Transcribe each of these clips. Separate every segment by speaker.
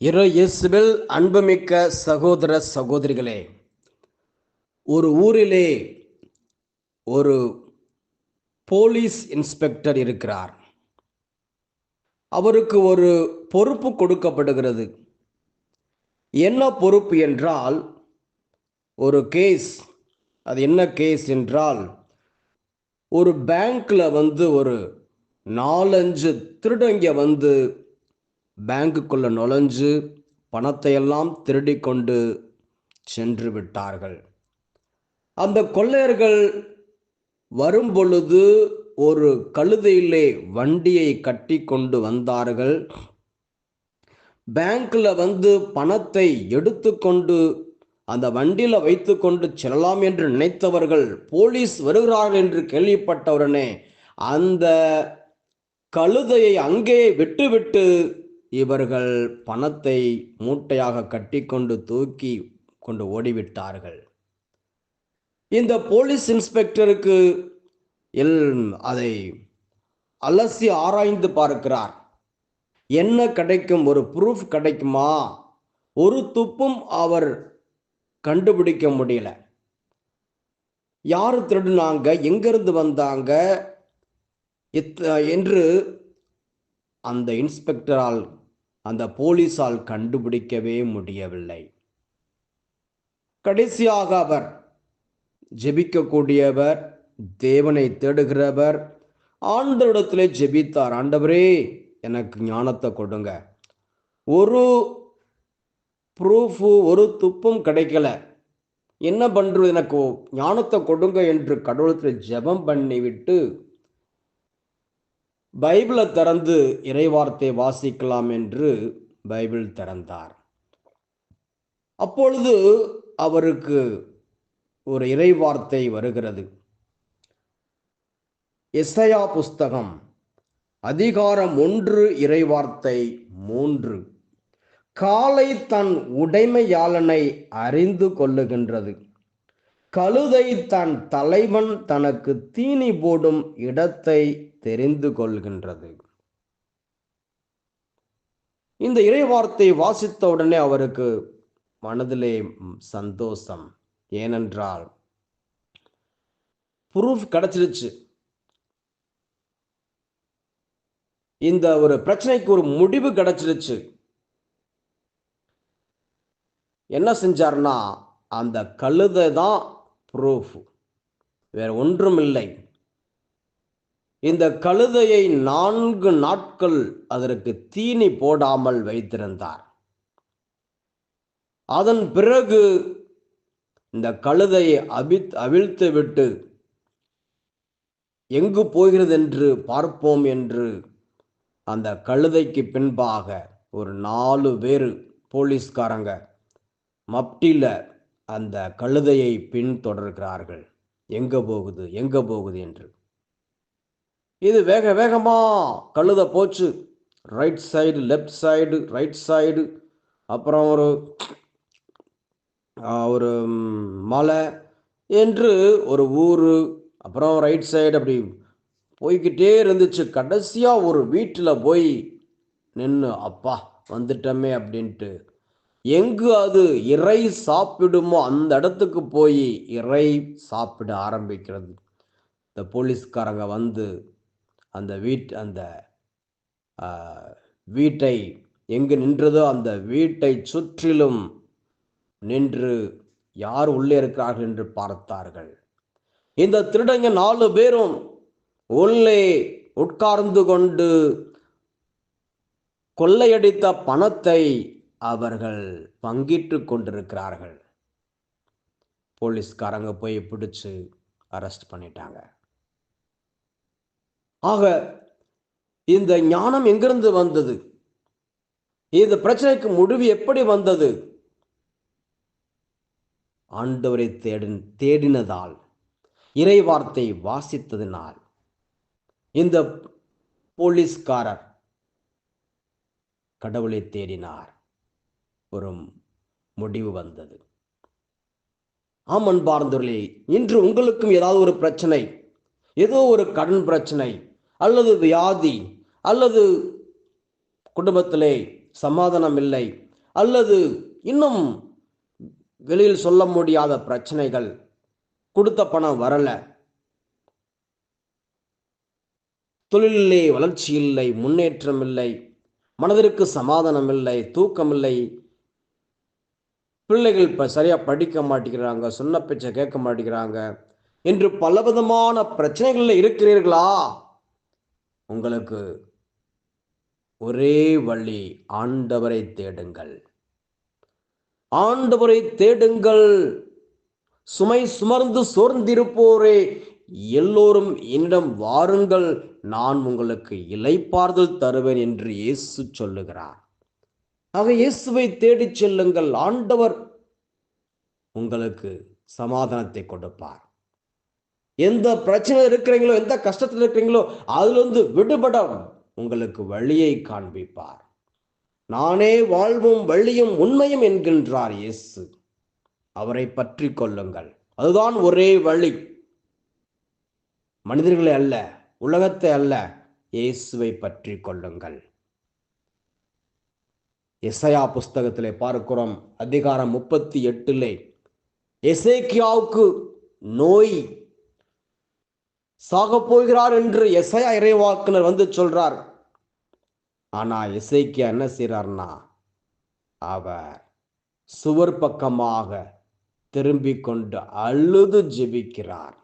Speaker 1: இரு இயேசுவில் அன்புமிக்க சகோதர சகோதரிகளே ஒரு ஊரிலே ஒரு போலீஸ் இன்ஸ்பெக்டர் இருக்கிறார். அவருக்கு ஒரு பொறுப்பு கொடுக்கப்படுகிறது. என்ன பொறுப்பு என்றால் ஒரு கேஸ் அது என்ன கேஸ் என்றால் ஒரு பேங்க்ல வந்து ஒரு நாலஞ்சு திருடங்க வந்து பேங்குக்குள்ள நுழைஞ்சு பணத்தையெல்லாம் திருடி கொண்டு சென்று விட்டார்கள். அந்த கொள்ளையர்கள் வரும் பொழுது ஒரு கழுதையிலே வண்டியை கட்டி கொண்டு வந்தார்கள். பேங்க்ல வந்து பணத்தை எடுத்துக்கொண்டு அந்த வண்டியில வைத்துக்கொண்டு செல்லலாம் என்று நினைத்தவர்கள் போலீஸ் வருகிறார்கள் என்று கேள்விப்பட்டவுடனே அந்த கழுதையை அங்கே விட்டுவிட்டு இவர்கள் பணத்தை மூட்டையாக கட்டிக்கொண்டு தூக்கி கொண்டு ஓடிவிட்டார்கள். இந்த போலீஸ் இன்ஸ்பெக்டருக்கு எல் அதை அலசி ஆராய்ந்து பார்க்கிறார். என்ன கிடைக்கும்? ஒரு ப்ரூஃப் கிடைக்குமா? ஒரு துப்பும் அவர் கண்டுபிடிக்க முடியல. யார் திருடுனாங்க? எங்கிருந்து வந்தாங்க? என்று அந்த இன்ஸ்பெக்டரால் அந்த போலீஸால் கண்டுபிடிக்கவே முடியவில்லை. கடைசியாக அவர் ஜெபிக்கக்கூடியவர் தேவனை தேடுகிறவர் ஆண்டவரிடத்திலே ஜெபித்தார். ஆண்டவரே எனக்கு ஞானத்தை கொடுங்க. ஒரு ப்ரூஃபு ஒரு துப்பும் கிடைக்கல. என்ன பண்ணுறது எனக்கு? ஞானத்தை கொடுங்க என்று கடவுளத்தில் ஜெபம் பண்ணிவிட்டு பைபிளை திறந்து இறைவார்த்தை வாசிக்கலாம் என்று பைபிள் திறந்தார். அப்பொழுது அவருக்கு ஒரு இறைவார்த்தை வருகிறது. எஸ்ஐயா புஸ்தகம் அதிகாரம் ஒன்று இறைவார்த்தை மூன்று. காலை தன் உடைமையாளனை அறிந்து கொள்ளுகின்றது. கழுதை தன் தலைவன் தனக்கு தீனி போடும் இடத்தை தெரிந்து கொள்கின்றது. இந்த இறைவார்த்தை வாசித்த உடனே அவருக்கு மனதிலே சந்தோஷம். ஏனென்றால் ப்ரூஃப் கிடைச்சிருச்சு. இந்த ஒரு பிரச்சனைக்கு ஒரு முடிவு கிடைச்சிருச்சு. என்ன செஞ்சார்னா அந்த கழுதை தான் ப்ரூஃப் வேற ஒன்றும் இல்லை இந்த கழுதையை நான்கு நாட்கள் அதற்கு தீனி போடாமல் வைத்திருந்தார். அதன் பிறகு இந்த கழுதையை அபித் அவிழ்த்து விட்டு எங்கு போகிறது என்று பார்ப்போம் என்று அந்த கழுதைக்கு பின்பாக ஒரு நாலு பேர் போலீஸ்காரங்க மப்டியில் அந்த கழுதையை பின்தொடர்கிறார்கள். எங்கே போகுது? எங்கே போகுது? என்று. இது வேக வேகமாக கழுத போச்சு. Right side left side right side அப்புறம் ஒரு ஒரு மலை என்று ஒரு ஊர். அப்புறம் ரைட் சைடு அப்படி போய்கிட்டே இருந்துச்சு. கடைசியாக ஒரு வீட்டில் போய் நின்று அப்பா வந்துட்டோமே அப்படின்ட்டு. எங்கு அது இறை சாப்பிடுமோ அந்த இடத்துக்கு போய் இறை சாப்பிட ஆரம்பிக்கிறது. இந்த போலீஸ்காரங்க வந்து அந்த வீட் அந்த வீட்டை எங்கு நின்றதோ அந்த வீட்டை சுற்றிலும் நின்று யார் உள்ளே இருக்கிறார்கள் என்று பார்த்தார்கள். இந்த திருடங்க நாலு பேரும் உள்ளே உட்கார்ந்து கொண்டு கொள்ளையடித்த பணத்தை அவர்கள் பங்கிட்டு கொண்டிருக்கிறார்கள். போலீஸ்காரங்க போய் பிடிச்சு அரெஸ்ட் பண்ணிட்டாங்க. ஆக இந்த ஞானம் எங்கிருந்து வந்தது? இந்த பிரச்சனைக்கு முடிவு எப்படி வந்தது? ஆண்டவரை தேடி தேடினதால் இறைவார்த்தை வாசித்ததினால். இந்த போலீஸ்காரர் கடவுளை தேடினார். ஒரு முடிவு வந்தது. ஆமன் பார்ந்தவர்களே இன்று உங்களுக்கும் ஏதாவது ஒரு பிரச்சனை ஏதோ ஒரு கடன் பிரச்சனை அல்லது வியாதி அல்லது குடும்பத்திலே சமாதானம் இல்லை அல்லது இன்னும் வெளியில் சொல்ல முடியாத பிரச்சனைகள் கொடுத்த பணம் வரல தொழிலிலே வளர்ச்சி இல்லை முன்னேற்றம் இல்லை மனதிற்கு சமாதானம் இல்லை தூக்கம் இல்லை பிள்ளைகள் இப்போ சரியாக படிக்க மாட்டேங்கிறாங்க சொன்ன பேச்சை கேட்க மாட்டேங்கிறாங்க என்று பலவிதமான பிரச்சனைகளில் இருக்கிறீர்களா? உங்களுக்கு ஒரே வழி ஆண்டவரை தேடுங்கள். ஆண்டவரை தேடுங்கள். சுமை சுமர்ந்து சோர்ந்திருப்போரே. எல்லோரும் என்னிடம் வாருங்கள். நான் உங்களுக்கு இலைப்பார்தல் தருவேன் என்று இயேசு சொல்லுகிறார். ஆக இயேசுவை தேடிச் செல்லுங்கள். ஆண்டவர் உங்களுக்கு சமாதானத்தை கொடுப்பார். எந்த பிரச்சனை இருக்கிறீங்களோ எந்த கஷ்டத்தில் இருக்கிறீங்களோ அதுலேருந்து விடுபட உங்களுக்கு வழியை காண்பிப்பார். நானே வாழ்வும் வழியும் உண்மையும் என்கின்றார் இயேசு. அவரை பற்றி கொள்ளுங்கள். அதுதான் ஒரே வழி. மனிதர்களை அல்ல உலகத்தை அல்ல இயேசுவை பற்றி கொள்ளுங்கள். எசையா புஸ்தகத்திலே பார்க்கிறோம் அதிகாரம் முப்பத்தி எட்டிலே எசேக்கியாவுக்கு நோய் சாக போகிறார் என்று எசையா இறைவாக்குனர் வந்து சொல்றார். ஆனா இசைக்கு என்ன செய்றார்னா அவர் சுவர் பக்கமாக திரும்பி கொண்டு அழுது ஜெபிக்கிறார்.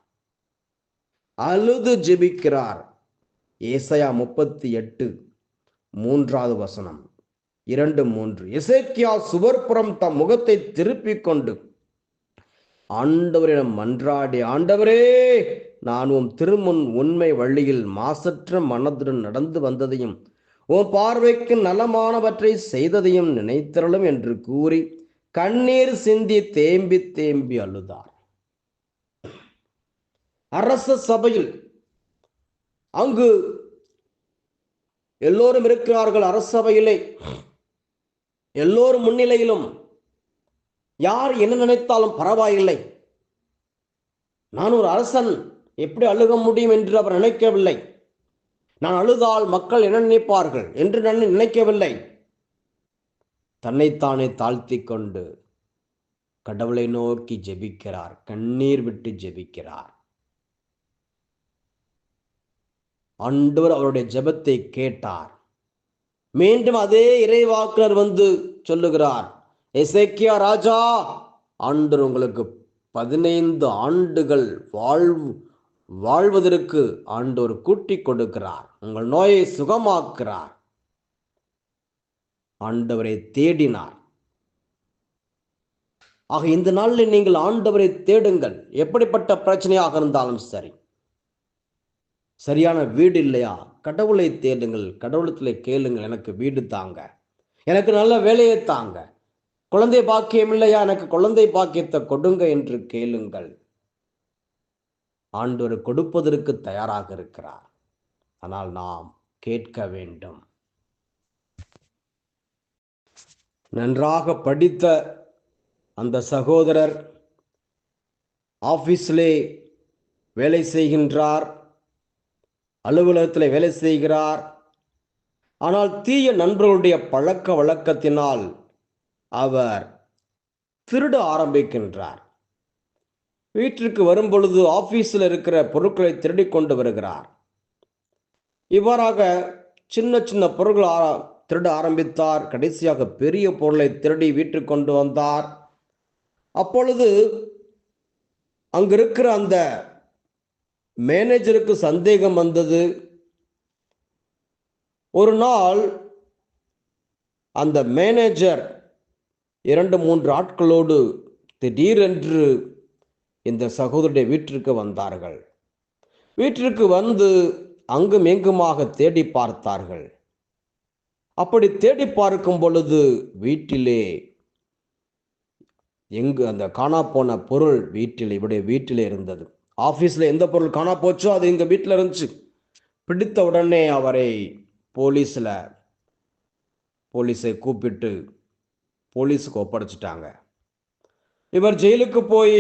Speaker 1: அழுது ஜெபிக்கிறார். ஏசையா முப்பத்தி எட்டு மூன்றாவது வசனம். இரண்டு மூன்று. இசைக்கியா சுவர்புறம் தம் முகத்தை திருப்பிக் கொண்டு ஆண்டவரிடம் மன்றாடி ஆண்டவரே நான் உன் திருமுன் உண்மை வழியில் மாசற்ற மனதுடன் நடந்து வந்ததையும் உன் பார்வைக்கு நலமானவற்றை செய்ததையும் நினைத்திரளும் என்று கூறி கண்ணீர் சிந்தி தேம்பி தேம்பி அழுதார். அரச சபையில் அங்கு எல்லோரும் இருக்கிறார்கள். அரசபையிலே எல்லோரும் முன்னிலையிலும் யார் என்ன நினைத்தாலும் பரவாயில்லை. நான் ஒரு அரசன். எப்படி அழுக முடியும் என்று அவர் நினைக்கவில்லை. நான் அழுதால் மக்கள் என்ன நினைப்பார்கள் என்று நான் நினைக்கவில்லை. தன்னைத்தானே தாழ்த்தி கொண்டு கடவுளை நோக்கி ஜெபிக்கிறார் கண்ணீர் விட்டு ஜெபிக்கிறார். ஆண்டவர் அவருடைய ஜெபத்தை கேட்டார். மீண்டும் அதே இறைவாக்குனர் வந்து சொல்லுகிறார் எசேக்கியா ராஜா ஆண்டவர் உங்களுக்கு பதினைந்து ஆண்டுகள் வாழ்வு வாழ்வதற்கு ஆண்டோர் கூட்டி கொடுக்கிறார். உங்கள் நோயை சுகமாக்குறார் ஆண்டவரை தேடினார். ஆக இந்த நாளில் நீங்கள் ஆண்டவரை தேடுங்கள். எப்படிப்பட்ட பிரச்சனையாக இருந்தாலும் சரி. சரியான வீடு இல்லையா? கடவுளை தேடுங்கள். கடவுளத்தில் கேளுங்கள். எனக்கு வீடு தாங்க. எனக்கு நல்ல வேலையை தாங்க. குழந்தை பாக்கியம் இல்லையா? எனக்கு குழந்தை பாக்கியத்தை கொடுங்க என்று கேளுங்கள். ஆண்டவர் கொடுப்பதற்கு தயாராக இருக்கிறார். ஆனால் நாம் கேட்க வேண்டும். நன்றாக படித்த அந்த சகோதரர் ஆபீஸிலே வேலை செய்கின்றார். அலுவலகத்தில் வேலை செய்கிறார். ஆனால் தீய நண்பர்களுடைய பழக்க வழக்கத்தினால் அவர் திருட ஆரம்பிக்கின்றார். வீட்டிற்கு வரும்பொழுது ஆஃபீஸில் ஆபீஸில் இருக்கிற பொருட்களை திருடி கொண்டு வருகிறார். இவ்வாறாக சின்ன சின்ன பொருட்கள் திருட ஆரம்பித்தார். கடைசியாக பெரிய பொருளை திருடி வீட்டுக்கு கொண்டு வந்தார். அப்பொழுது அங்கிருக்கிற அந்த மேனேஜருக்கு சந்தேகம் வந்தது. ஒரு நாள் அந்த மேனேஜர் இரண்டு மூன்று ஆட்களோடு திடீரென்று இந்த சகோதரருடைய வீட்டிற்கு வந்தார்கள். வீட்டிற்கு வந்து அங்கும் எங்குமாக தேடி பார்த்தார்கள். அப்படி தேடி பார்க்கும் பொழுது வீட்டிலே எங்கு அந்த காணா போன பொருள் வீட்டில் இவருடைய வீட்டிலே இருந்தது. ஆஃபீஸில் எந்த பொருள் காணா போச்சோ அது எங்கள் வீட்டில் இருந்துச்சு. பிடித்த உடனே அவரை போலீஸில் போலீஸை கூப்பிட்டு போலீஸுக்கு ஒப்படைச்சிட்டாங்க. இவர் ஜெயிலுக்கு போய்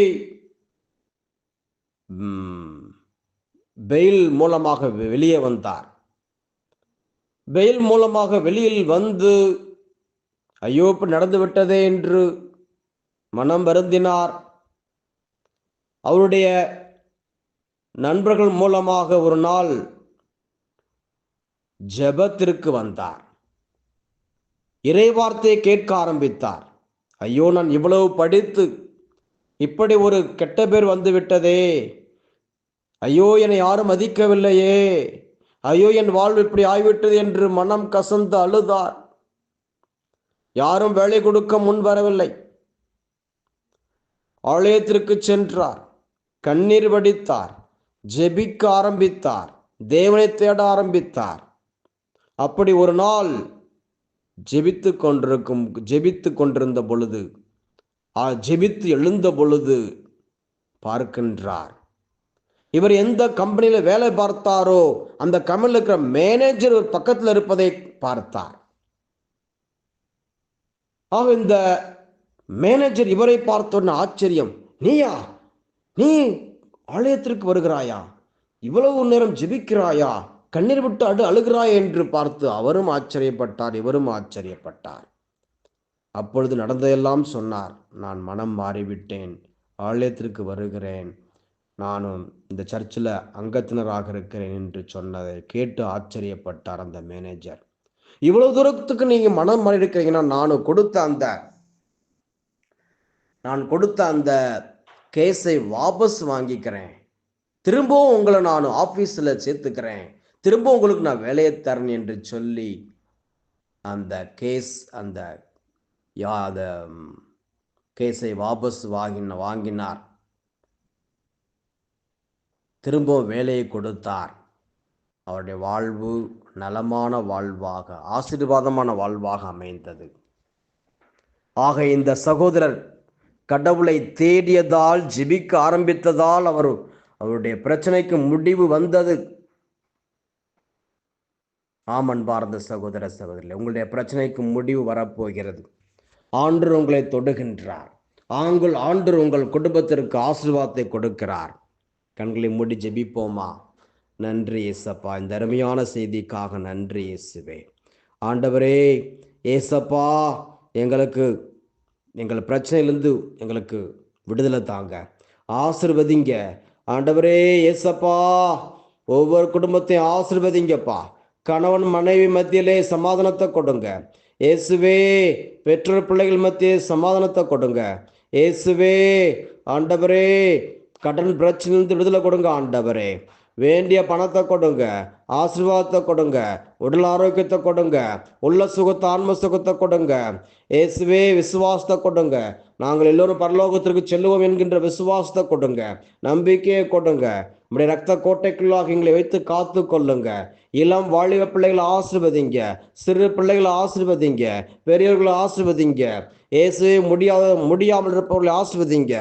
Speaker 1: பெயில் மூலமாக வெளியே வந்தார். பெயில் மூலமாக வெளியில் வந்து ஐயோ இப்போ நடந்து விட்டதே என்று மனம் வருந்தினார். அவருடைய நண்பர்கள் மூலமாக ஒரு நாள் ஜெபத்திற்கு வந்தார். இறைவார்த்தையை கேட்க ஆரம்பித்தார். ஐயோ நான் இவ்வளவு படித்து இப்படி ஒரு கெட்ட பேர் வந்து விட்டதே ஐயோ என்னை யாரும் மதிக்கவில்லையே. ஐயோ என் வாழ்வு இப்படி ஆய்விட்டது என்று மனம் கசந்து அழுதார். யாரும் வேலை கொடுக்க முன் வரவில்லை. ஆலயத்திற்கு சென்றார். கண்ணீர் வடித்தார். ஜெபிக்க ஆரம்பித்தார். தேவனை தேட ஆரம்பித்தார். அப்படி ஒரு நாள் ஜெபித்து கொண்டிருக்கும் ஜெபித்து கொண்டிருந்த பொழுது ஜெபித்து எழுந்த பொழுது பார்க்கின்றார். இவர் எந்த கம்பெனியில் வேலை பார்த்தாரோ அந்த கம்பெனியில் இருக்கிற மேனேஜர் ஒரு பக்கத்தில் இருப்பதை பார்த்தார். ஆக இந்த மேனேஜர் இவரை பார்த்தோன்னு ஆச்சரியம். நீயா? நீ ஆலயத்திற்கு வருகிறாயா? இவ்வளவு நேரம் ஜெபிக்கிறாயா? கண்ணீர் விட்டு அடு அழுகிறாய் என்று பார்த்து அவரும் ஆச்சரியப்பட்டார் இவரும் ஆச்சரியப்பட்டார். அப்பொழுது நடந்ததெல்லாம் சொன்னார். நான் மனம் மாறிவிட்டேன். ஆலயத்திற்கு வருகிறேன். நானும் இந்த சர்ச்சில் அங்கத்தினராக இருக்கிறேன் என்று சொன்னதை கேட்டு ஆச்சரியப்பட்டார் அந்த மேனேஜர் இவ்வளவு தூரத்துக்கு நீங்க மனம் மாறி இருக்கிறீங்கன்னா நானும் கொடுத்த அந்த நான் கொடுத்த அந்த கேஸை வாபஸ் வாங்கிக்கிறேன். திரும்பவும் உங்களை நான் ஆஃபீஸில் சேர்த்துக்கிறேன். திரும்ப உங்களுக்கு நான் வேலையை தரேன் என்று சொல்லி அந்த கேஸ் அந்த யா அந்த கேஸை வாபஸ் வாங்கின வாங்கினார். திரும்பவும் வேலையை கொடுத்தார். அவருடைய வாழ்வு நலமான வாழ்வாக ஆசீர்வாதமான வாழ்வாக அமைந்தது. ஆக இந்த சகோதரர் கடவுளை தேடியதால் ஜிபிக்க ஆரம்பித்ததால் அவர் அவருடைய பிரச்சனைக்கு முடிவு வந்தது. ஆமன் பாரத சகோதர சகோதரி உங்களுடைய பிரச்சனைக்கு முடிவு வரப்போகிறது. ஆண்டு உங்களை தொடுகின்றார். ஆங்கள் ஆண்டு உங்கள் குடும்பத்திற்கு ஆசீர்வாதத்தை கொடுக்கிறார். கண்களை மூடி ஜெபிப்போமா? நன்றி ஏசப்பா. இந்த அருமையான செய்திக்காக நன்றி இயேசுவே ஆண்டவரே ஏசப்பா எங்களுக்கு எங்கள் பிரச்சனையிலிருந்து எங்களுக்கு விடுதலை தாங்க. ஆசிர்வதிங்க. ஆண்டவரே ஏசப்பா ஒவ்வொரு குடும்பத்தையும் ஆசிர்வதிங்கப்பா. கணவன் மனைவி மத்தியிலே சமாதானத்தை கொடுங்க. இயேசுவே பெற்றோர் பிள்ளைகள் மத்தியே சமாதானத்தை கொடுங்க. இயேசுவே ஆண்டவரே கடன் பிரச்சனையிலிருந்து விடுதலை கொடுங்க ஆண்டவரே. வேண்டிய பணத்தை கொடுங்க ஆசீர்வாதத்தை கொடுங்க உடல் ஆரோக்கியத்தை கொடுங்க உள்ள சுகத்தை ஆன்ம சுகத்தை கொடுங்க. இயேசுவே விசுவாசத்தை கொடுங்க. நாங்கள் எல்லோரும் பரலோகத்திற்கு செல்லுவோம் என்கின்ற விசுவாசத்தை கொடுங்க. நம்பிக்கையை கொடுங்க. நம்முடைய ரத்த கோட்டைக்குள்ளாக எங்களை வைத்து காத்து கொள்ளுங்க இளம் வாலிப பிள்ளைகளை ஆசிர்வதிங்க சிறு பிள்ளைகளை ஆசிர்வதிங்க பெரியவர்களை ஆசிர்வதிங்க. இயேசுவே முடியாத முடியாமல் இருப்பவர்களை ஆசிர்வதிங்க.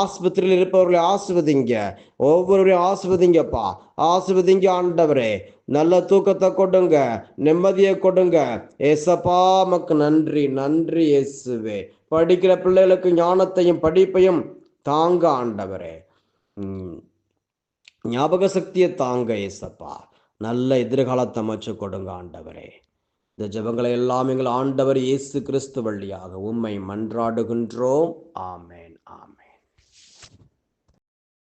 Speaker 1: ஆஸ்பத்திரியில் இருப்பவர்களை ஆசிர்வதிங்க. ஒவ்வொருவரையும் ஆசிர்வதிங்கப்பா. ஆசிர்வதிங்க ஆண்டவரே. நல்ல தூக்கத்தை கொடுங்க நிம்மதியை கொடுங்க. ஏசப்பா மக்கு நன்றி நன்றி இயேசுவே. படிக்கிற பிள்ளைகளுக்கு ஞானத்தையும் படிப்பையும் தாங்க ஆண்டவரே. ஞாபக சக்தியை தாங்க ஏசப்பா நல்ல எதிர்காலத்தை அமைச்சு கொடுங்க ஆண்டவரே. இந்த ஜெபங்களை எல்லாம் எங்கள் ஆண்டவர் இயேசு கிறிஸ்து வழியாக உம்மை மன்றாடுகின்றோம். ஆமே